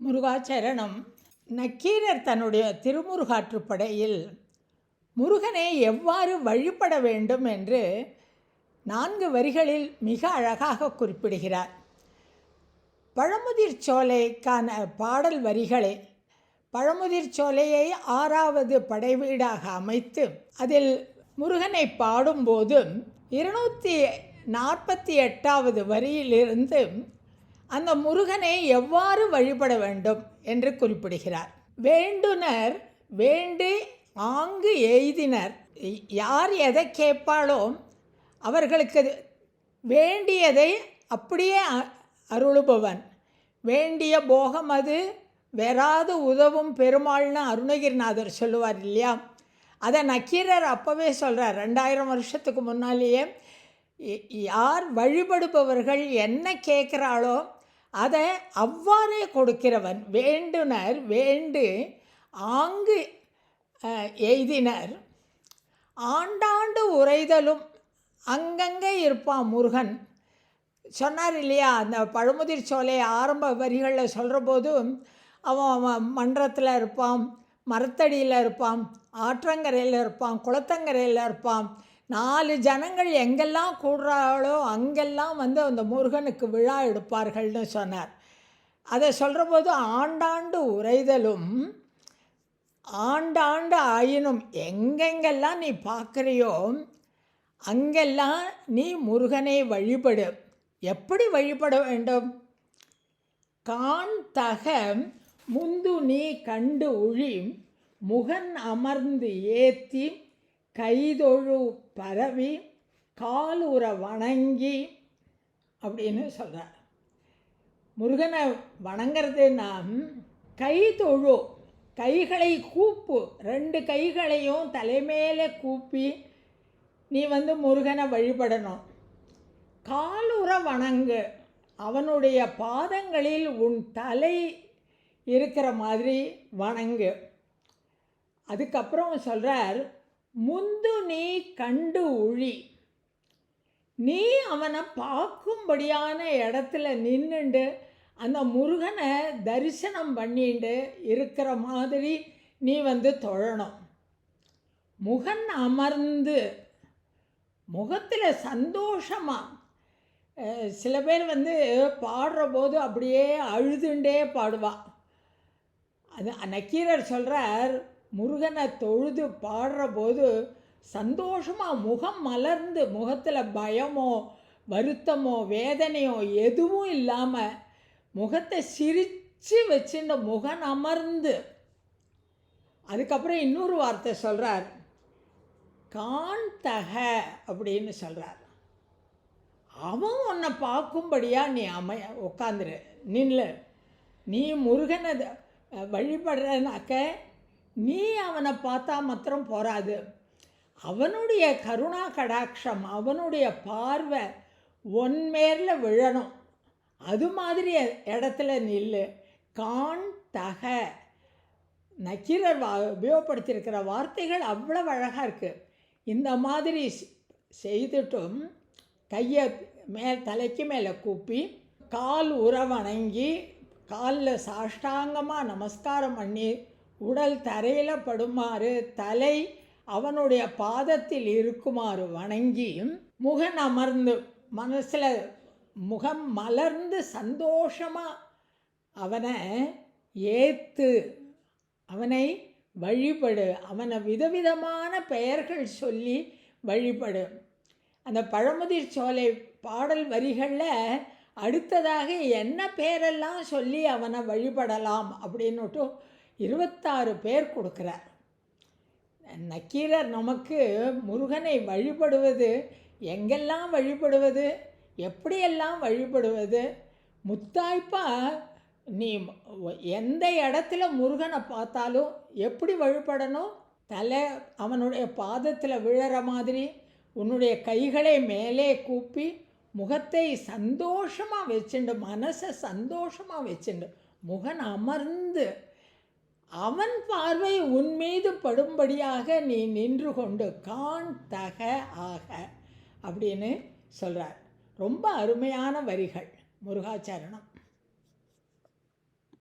முருகாச்சரணம். நக்கீரர் தன்னுடைய திருமுருகாற்றுப்படையில் முருகனை எவ்வாறு வழிபட வேண்டும் என்று நான்கு வரிகளில் மிக அழகாக குறிப்பிடுகிறார். பழமுதிர் சோலைக்கான பாடல் வரிகளை பழமுதிர் சோலையை ஆறாவது படைவீடாக அமைத்து அதில் முருகனை பாடும்போது இருநூற்றி நாற்பத்தி எட்டாவது வரியிலிருந்து அந்த முருகனை எவ்வாறு வழிபட வேண்டும் என்று குறிப்பிடுகிறார். வேண்டுனர் வேண்டு ஆங்கு எய்தினர். யார் எதை கேட்பாளோ அவர்களுக்கு வேண்டியதை அப்படியே அ- அருளுபவன். வேண்டிய போகம் அது. வெறாது உதவும் பெருமாள்னு அருணகிரிநாதர் சொல்லுவார் இல்லையா? அதை நக்கீரர் அப்போவே சொல்கிறார் ரெண்டாயிரம் வருஷத்துக்கு முன்னாலேயே யார் வழிபடுபவர்கள் என்ன கேட்குறாளோ அதை அவ்வாறே கொடுக்கிறவன் வேண்டுனர் வேண்டு ஆங்கு எய்தினர். ஆண்டாண்டு உரைதலும் அங்கங்கே இருப்பான் முருகன். சொன்னார் இல்லையா அந்த பழமுதிர் சோலை ஆரம்ப வரிகளில் சொல்கிற போதும் அவன் அவன் மன்றத்தில் இருப்பான் மரத்தடியில் இருப்பான் ஆற்றங்கரையில் இருப்பான் குளத்தங்கரையில் இருப்பான் நாலு ஜனங்கள் எங்கெல்லாம் கூடுறாளோ அங்கெல்லாம் வந்து அந்த முருகனுக்கு விழா எடுப்பார்கள்னு சொன்னார். அதை சொல்கிற போது ஆண்டாண்டு உரைதலும் ஆண்டாண்டு ஆயினும் எங்கெங்கெல்லாம் நீ பார்க்குறியோ அங்கெல்லாம் நீ முருகனை வழிபடு. எப்படி வழிபட வேண்டும்? கான் தக முந்து நீ கண்டு உழி முகன் அமர்ந்து ஏத்தி கைதொழு பரவி உற வணங்கி அப்படின்னு சொல்கிறார் முருகனை வணங்குறது நாம் கை தொழு கைகளை கூப்பு ரெண்டு கைகளையும் தலைமையிலே கூப்பி நீ வந்து முருகனை வழிபடணும். காலுற வணங்கு அவனுடைய பாதங்களில் உன் தலை இருக்கிற மாதிரி வணங்கு. அதுக்கப்புறம் சொல்கிறார் முந்து நீ கண்டு உழி. நீ அவனை பார்க்கும்படியான இடத்துல நின்றுண்டு அந்த முருகனை தரிசனம் பண்ணிண்டு இருக்கிற மாதிரி நீ வந்து தொழணும். முகன் அமர்ந்து முகத்தில் சந்தோஷமாக சில பேர் வந்து பாடுற போது அப்படியே அழுதுண்டே பாடுவா. அது நக்கீரர் சொல்கிறார் முருகனை தொழுது பாடுற போது சந்தோஷமாக முகம் மலர்ந்து முகத்தில் பயமோ வருத்தமோ வேதனையோ எதுவும் இல்லாமல் முகத்தை சிரித்து வச்சுட்டு முகம் அமர்ந்து. அதுக்கப்புறம் இன்னொரு வார்த்தை சொல்கிறார் காண்தக அப்படின்னு சொல்கிறார் அவன் உன்னை பார்க்கும்படியாக நீ அமைய உட்காந்துரு நில்லு. நீ முருகனை வழிபடுறனாக்க நீ அவனை பார்த்தா மாத்திரம் போராது அவனுடைய கருணா கடாட்சம் அவனுடைய பார்வை ஒன்மேரில் விழணும். அது மாதிரி இடத்துல நில்லு. கான் தக. நக்கீரர் வா உபயோகப்படுத்தியிருக்கிற வார்த்தைகள் அவ்வளவு அழகாக இருக்குது இந்த மாதிரி செ- செய்துட்டும் கையை மேல் தலைக்கு மேலே கூப்பி கால் உற வணங்கி காலில் சாஷ்டாங்கமாக நமஸ்காரம் பண்ணி உடல் தரையில் படுமாறு தலை அவனுடைய பாதத்தில் இருக்குமாறு வணங்கி முகன் அமர்ந்து மனசில் முகம் மலர்ந்து சந்தோஷமாக அவனை ஏத்து அவனை வழிபடு அவனை விதவிதமான பெயர்கள் சொல்லி வழிபடு. அந்த பழமுதிர் சோலை பாடல் வரிகளில் அடுத்ததாக என்ன பேரெல்லாம் சொல்லி அவனை வழிபடலாம் அப்படின்னுட்டு இருபத்தாறு பேர் கொடுக்குறார். நக்கீரர் நமக்கு முருகனை வழிபடுவது எங்கெல்லாம் வழிபடுவது? எப்படியெல்லாம் வழிபடுவது? முத்தாய்ப்பா நீ எந்த இடத்துல முருகனை பார்த்தாலும் எப்படி வழிபடணும்? தலை அவனுடைய பாதத்தில் விழற மாதிரி உன்னுடைய கைகளை மேலே கூப்பி முகத்தை சந்தோஷமாக வச்சுண்டு மனசை சந்தோஷமாக வச்சுண்டு முகன் அமர்ந்து அவன் பார்வை உன் மீது படும்படியாக நீ நின்று கொண்டு கான் தக ஆக அப்படின்னு சொல்கிறார் ரொம்ப அருமையான வரிகள் முருகாச்சரணம்.